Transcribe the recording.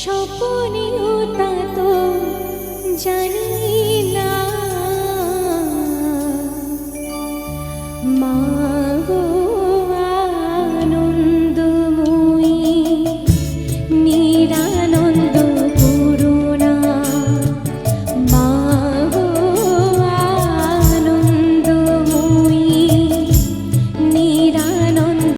স্বপনেও তা তো জানি না। মা